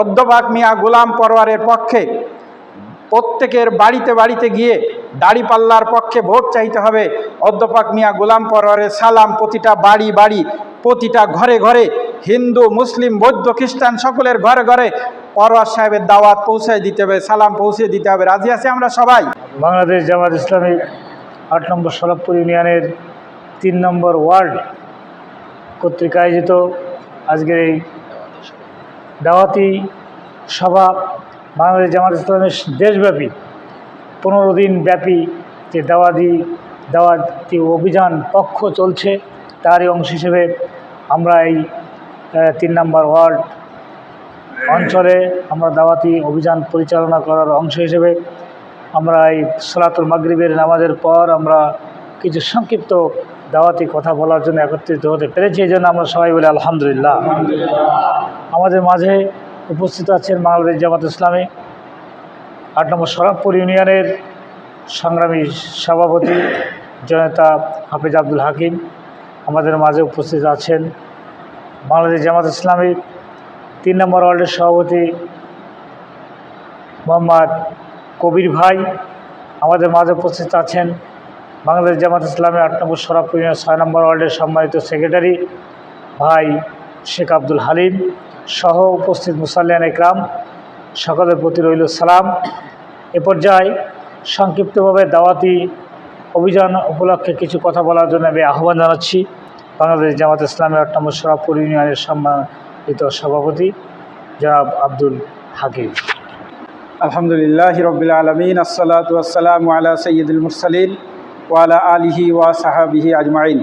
অধ্যবাক মিয়া গোলাম পরোয়ারের পক্ষে প্রত্যেকের বাড়িতে বাড়িতে গিয়ে দাড়িপাল্লার পক্ষে ভোট চাইতে হবে। অধ্যপাক মিয়া গোলাম পরোয়ারের সালাম প্রতিটা বাড়ি বাড়ি, প্রতিটা ঘরে ঘরে হিন্দু, মুসলিম, বৌদ্ধ, খ্রিস্টান সকলের ঘরে ঘরে পরোয়ার সাহেবের দাওয়াত পৌঁছায় দিতে হবে, সালাম পৌঁছে দিতে হবে। রাজি আছি আমরা সবাই? বাংলাদেশ জামাত ইসলামী আট নম্বর সরবপুর ইউনিয়নের তিন নম্বর ওয়ার্ড কর্তৃক আয়োজিত আজকের এই দাওয়াতি সভা বাংলাদেশ জামাত ইসলামের দেশব্যাপী পনেরো দিন ব্যাপী যে দাওয়াতি দাওয়াতি অভিযান পক্ষ চলছে, তারই অংশ হিসেবে আমরা এই তিন নম্বর ওয়ার্ড অঞ্চলে আমরা দাওয়াতি অভিযান পরিচালনা করার অংশ হিসেবে আমরা এই সলাতুল মাগরিবের নামাজের পর আমরা কিছু সংক্ষিপ্ত দাওয়াতি কথা বলার জন্য একত্রিত হতে পেরেছি, এই জন্য আমরা সবাই বলি আলহামদুলিল্লাহ। আমাদের মাঝে উপস্থিত আছেন বাংলাদেশ জামাত ইসলামী, আট নম্বর সরাবপুর ইউনিয়নের সংগ্রামী সভাপতি জনতা হাফিজ আব্দুল হাকিম, আমাদের মাঝে উপস্থিত আছেন বাংলাদেশ জামাত ইসলামী তিন নম্বর ওয়ার্ডের সভাপতি মোহাম্মদ কবির ভাই, আমাদের মাঝে উপস্থিত আছেন বাংলাদেশ জামাত ইসলামের আট নম্বর সরাবপুর ইউনিয়ন ছয় নম্বর ওয়ার্ডের সম্মানিত সেক্রেটারি ভাই শেখ আব্দুল হালিম সহ উপস্থিত মুসাল্লিয়ান একরাম, সকলের প্রতি রইল সালাম। এ পর্যায়ে সংক্ষিপ্তভাবে দাওয়াতি অভিযান উপলক্ষে কিছু কথা বলার জন্য আমি আহ্বান জানাচ্ছি বাংলাদেশ জামাত ইসলামের আট নম্বর সরাবপুর ইউনিয়নের সম্মানিত সভাপতি জনাব আব্দুল হাকিম। আলহামদুলিল্লাহ রবিল আলমিন, আসসালাত আলা সৈয়দুল মুরসালিন। ওয়ালা আলিহি ওয়া সাহাবিহি আজমাইন।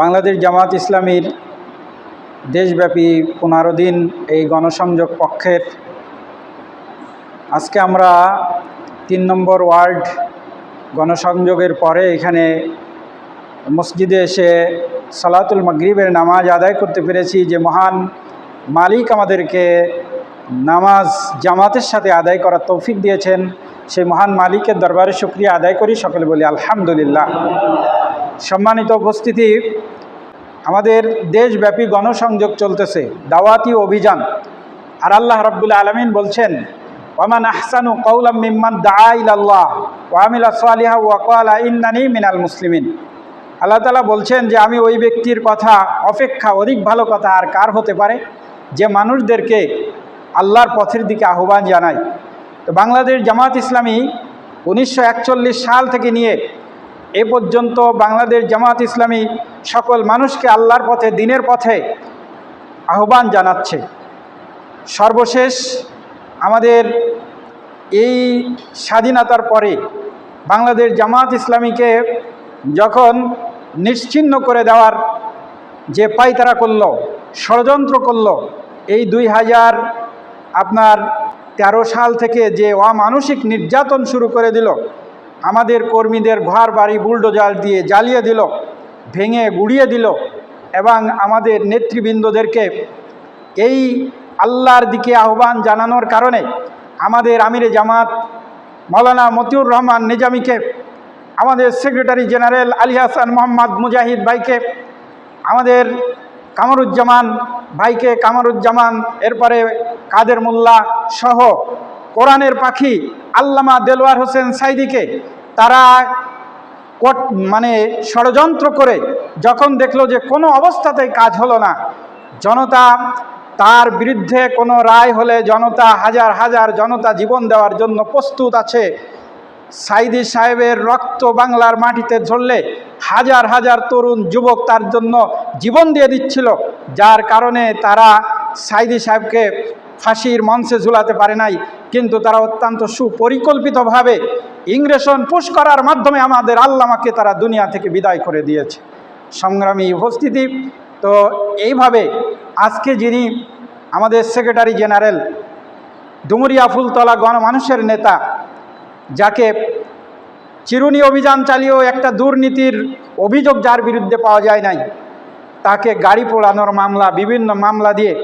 বাংলাদেশ জামাত ইসলামীর দেশব্যাপী পনেরো দিন এই গণসংযোগ পক্ষের আজকে আমরা তিন নম্বর ওয়ার্ড গণসংযোগের পরে এখানে মসজিদে এসে সালাতুল মাগরিবের নামাজ আদায় করতে পেরেছি যে মহান মালিক আমাদেরকে নামাজ জামাতের সাথে আদায় করার তৌফিক দিয়েছেন। সেই মহান মালিকের দরবারে শুক্রিয়া আদায় করি, সকলে বলি আলহামদুলিল্লাহ। সম্মানিত উপস্থিতি, আমাদের দেশব্যাপী গণসংযোগ চলতেছে, দাওয়াতি অভিযান। আর আল্লাহ রব্বুল আলমিন বলছেন, ওয়ামান আহসানু কৌলাম মিম্মান দাইল্লাহ ওয়ামিলা সালিহা ওয়াকালা ইন্নানি মিনাল মুসলিমিন। আল্লাহ তালা বলছেন যে, আমি ওই ব্যক্তির কথা, অপেক্ষা অধিক ভালো কথা আর কার হতে পারে, যে মানুষদেরকে আল্লাহর পথের দিকে আহ্বান জানায়। তো বাংলাদেশ জামাত ইসলামী উনিশশো একচল্লিশ সাল থেকে নিয়ে এ পর্যন্ত বাংলাদেশ জামাত ইসলামী সকল মানুষকে আল্লাহর পথে, দিনের পথে আহ্বান জানাচ্ছে। সর্বশেষ আমাদের এই স্বাধীনতার পরে বাংলাদেশ জামাত ইসলামীকে যখন নিশ্চিহ্ন করে দেওয়ার যে পাইতারা করল, ষড়যন্ত্র করল, এই দুই হাজার আপনার তেরো সাল থেকে যে অমানসিক নির্যাতন শুরু করে দিল, আমাদের কর্মীদের ঘর, বাড়ি, বুলডোজার দিয়ে জ্বালিয়ে দিল, ভেঙে গুড়িয়ে দিল এবং আমাদের নেতৃবৃন্দদেরকে এই আল্লাহর দিকে আহ্বান জানানোর কারণে আমাদের আমিরে জামাত, মৌলানা মতিউর রহমান নিজামীকে, আমাদের সেক্রেটারি জেনারেল আলী হাসান মোহাম্মদ মুজাহিদ ভাইকে, আমাদের কামরুজ্জামান ভাইকে কামরুজ্জামান, এরপরে কাদের মোল্লা সহ কোরআনের পাখি আল্লামা দেলোয়ার হোসেন সাইদিকে তারা মানে ষড়যন্ত্র করে যখন দেখল যে কোনো অবস্থাতেই কাজ হলো না, জনতা তার বিরুদ্ধে কোনো রায় হলে জনতা হাজার হাজার জনতা জীবন দেওয়ার জন্য প্রস্তুত আছে। সাইদি সাহেবের রক্ত বাংলার মাটিতে ঝরলে হাজার হাজার তরুণ যুবক তার জন্য জীবন দিয়ে দিচ্ছিল। যার কারণে তারা সাইদি সাহেবকে ফাঁসির মঞ্চে ঝুলাতে পারে নাই। কিন্তু তারা অত্যন্ত সুপরিকল্পিতভাবে ইংরেশন পুশ করার মাধ্যমে আমাদের আল্লামাকে তারা দুনিয়া থেকে বিদায় করে দিয়েছে। সংগ্রামী উপস্থিতি, তো এইভাবে আজকে যিনি আমাদের সেক্রেটারি জেনারেল, ডুমুরিয়া ফুলতলা গণমানুষের নেতা, যাকে চিরুনি অভিযান চালিয়েও একটা দুর্নীতির অভিযোগ যার বিরুদ্ধে পাওয়া যায় নাই, তাকে গাড়ি পোড়ানোর মামলা, বিভিন্ন মামলা দিয়ে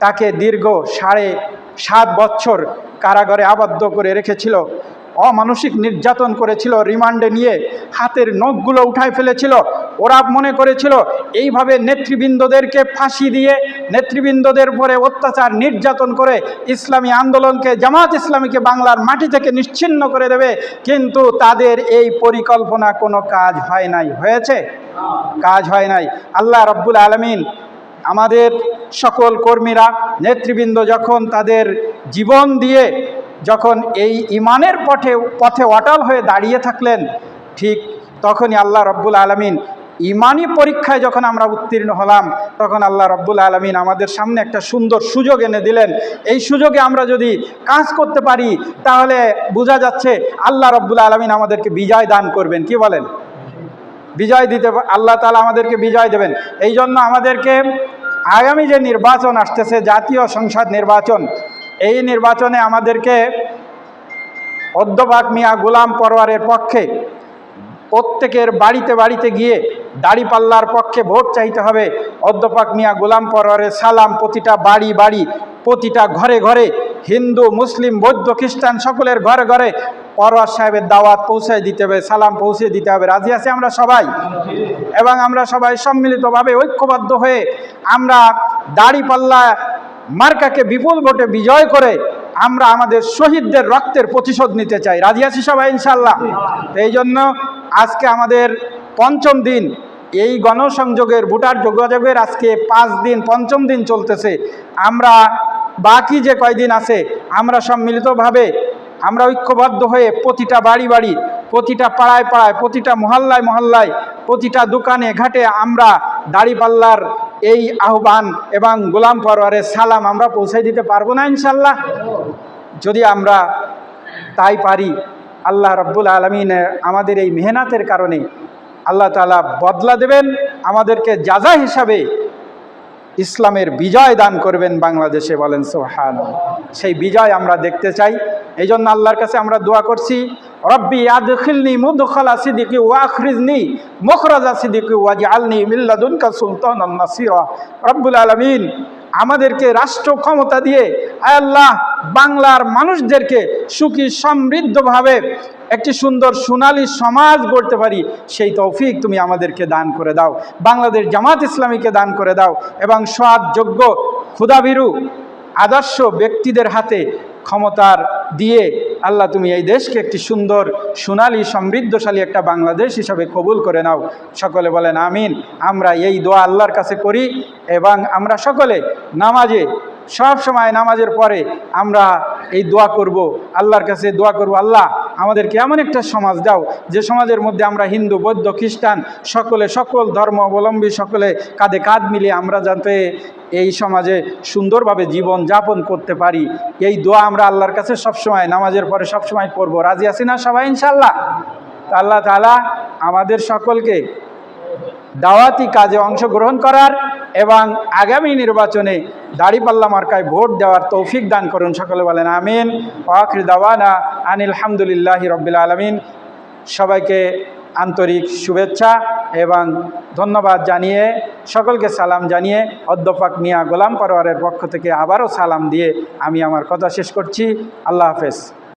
তাকে দীর্ঘ সাড়ে সাত বছর কারাগারে আবদ্ধ করে রেখেছিল। অমানসিক নির্যাতন করেছিল, রিমান্ডে নিয়ে হাতের নখগুলো উঠায় ফেলেছিল। ওরা মনে করেছিল, এইভাবে নেতৃবৃন্দদেরকে ফাঁসি দিয়ে নেতৃবৃন্দদের উপরে অত্যাচার, নির্যাতন করে ইসলামী আন্দোলনকে, জামাত ইসলামীকে বাংলার মাটি থেকে নিশ্চিন্ন করে দেবে। কিন্তু তাদের এই পরিকল্পনা কোনো কাজ হয় নাই। হয়েছে? কাজ হয় নাই। আল্লাহ রব্বুল আলমিন আমাদের সকল কর্মীরা, নেতৃবৃন্দ যখন তাদের জীবন দিয়ে যখন এই ইমানের পথে পথে অটল হয়ে দাঁড়িয়ে থাকলেন, ঠিক তখনই আল্লাহ রব্বুল আলমিন ইমানি পরীক্ষায় যখন আমরা উত্তীর্ণ হলাম, তখন আল্লাহ রব্বুল আলমিন আমাদের সামনে একটা সুন্দর সুযোগ এনে দিলেন। এই সুযোগে আমরা যদি কাজ করতে পারি, তাহলে বোঝা যাচ্ছে আল্লাহ রব্বুল আলমিন আমাদেরকে বিজয় দান করবেন। কি বলেন? বিজয় দিতে, আল্লাহ তালা আমাদেরকে বিজয় দেবেন। এই জন্য আমাদেরকে আগামী যে নির্বাচন আসতেছে, জাতীয় সংসদ নির্বাচন, এই নির্বাচনে আমাদেরকে অধ্যবাক মিয়া গোলাম পরোয়ারের পক্ষে প্রত্যেকের বাড়িতে বাড়িতে গিয়ে দাড়িপাল্লার পক্ষে ভোট চাইতে হবে। অধ্যপাক মিয়া গোলাম পরোয়ারের সালাম, প্রতিটা বাড়ি বাড়ি, প্রতিটা ঘরে ঘরে হিন্দু, মুসলিম, বৌদ্ধ, খ্রিস্টান সকলের ঘরে ঘরে পরোয়ার সাহেবের দাওয়াত পৌঁছে দিতে হবে, সালাম পৌঁছে দিতে হবে। রাজি আছি আমরা সবাই? এবং আমরা সবাই সম্মিলিতভাবে ঐক্যবদ্ধ হয়ে আমরা দাড়িপাল্লা মার্কাকে বিপুল ভোটে বিজয় করে আমরা আমাদের শহীদদের রক্তের প্রতিশোধ নিতে চাই। রাজি আছি সবাই ইনশাল্লাহ এই জন্য আজকে আমাদের পঞ্চম দিন, এই গণসংযোগের, ভোটার যোগাযোগের আজকে পাঁচ দিন, পঞ্চম দিন চলতেছে। আমরা বাকি যে কয়দিন আছে, আমরা সম্মিলিতভাবে আমরা ঐক্যবদ্ধ হয়ে প্রতিটা বাড়ি বাড়ি, প্রতিটা পাড়ায় পাড়ায়, প্রতিটা মহল্লায় মহল্লায়, প্রতিটা দোকানে ঘাটে আমরা দাড়িপাল্লার এই আহ্বান এবং গোলাম পরোয়ারের সালাম আমরা পৌঁছে দিতে পারব না ইনশাল্লাহ যদি আমরা তাই পারি, আল্লাহ রব্বুল আলমিনের আমাদের এই মেহনাতের কারণে আল্লাহ তালা বদলা দেবেন, আমাদেরকে যাজা হিসাবে ইসলামের বিজয় দান করবেন বাংলাদেশে বলেন সোহান সেই বিজয় আমরা দেখতে চাই। এই জন্য আল্লাহর কাছে আমরা দোয়া করছি, রব্বি আদখিলনি মুদখলা সিদ্দিকি ওয়াখরিজনি মুখরাজা সিদ্দিকি ওয়াজি আলনি মিল্লাদুনকা সুলতান নাসিরা। রব্বুল আলমিন আমাদেরকে রাষ্ট্র ক্ষমতা দিয়ে আল্লাহ, বাংলার মানুষদেরকে সুখী সমৃদ্ধভাবে একটি সুন্দর সোনালী সমাজ গড়তে পারি। সেই তৌফিক তুমি আমাদেরকে দান করে দাও। বাংলাদেশ জামাত ইসলামীকে দান করে দাও এবং সৎ, যোগ্য ক্ষুদাভীরু আদর্শ ব্যক্তিদের হাতে ক্ষমতার দিয়ে আল্লাহ তুমি এই দেশকে একটি সুন্দর, সোনালী, সমৃদ্ধশালী একটা বাংলাদেশ হিসাবে কবুল করে নাও। সকলে বলেন আমিন। আমরা এই দোয়া আল্লাহর কাছে করি এবং আমরা সকলে নামাজে, সব সময় নামাজের পরে আমরা এই দোয়া করব, আল্লাহর কাছে দোয়া করব, আল্লাহ, আমাদেরকে এমন একটা সমাজ দাও, যে সমাজের মধ্যে আমরা হিন্দু, বৌদ্ধ, খ্রিস্টান, সকলে, সকল ধর্ম অবলম্বী, সকলে কাঁধে কাঁধ মিলিয়ে আমরা যাতে এই সমাজে সুন্দরভাবে জীবন যাপন করতে পারি। এই দোয়া আমরা আল্লাহর কাছে সবসময়, নামাজের পরে সবসময় করব রাজি আছি না সবাই ইনশাল্লাহ আল্লাহ তালা আমাদের সকলকে দাওয়াতি কাজে অংশগ্রহণ করার এবং আগামী নির্বাচনে দাড়িপাল্লা মার্কায় ভোট দেওয়ার তৌফিক দান করুন, সকলে বলেন আমিন। ওয়াকরি দাওয়ানা আনিল হামদুলিল্লাহি রব্বিল আলমিন। সবাইকে আন্তরিক শুভেচ্ছা এবং ধন্যবাদ জানিয়ে, সকলকে সালাম জানিয়ে অধ্যাপক মিয়া গোলাম পরোয়ারের পক্ষ থেকে আবারও সালাম দিয়ে আমি আমার কথা শেষ করছি। আল্লাহ হাফেজ।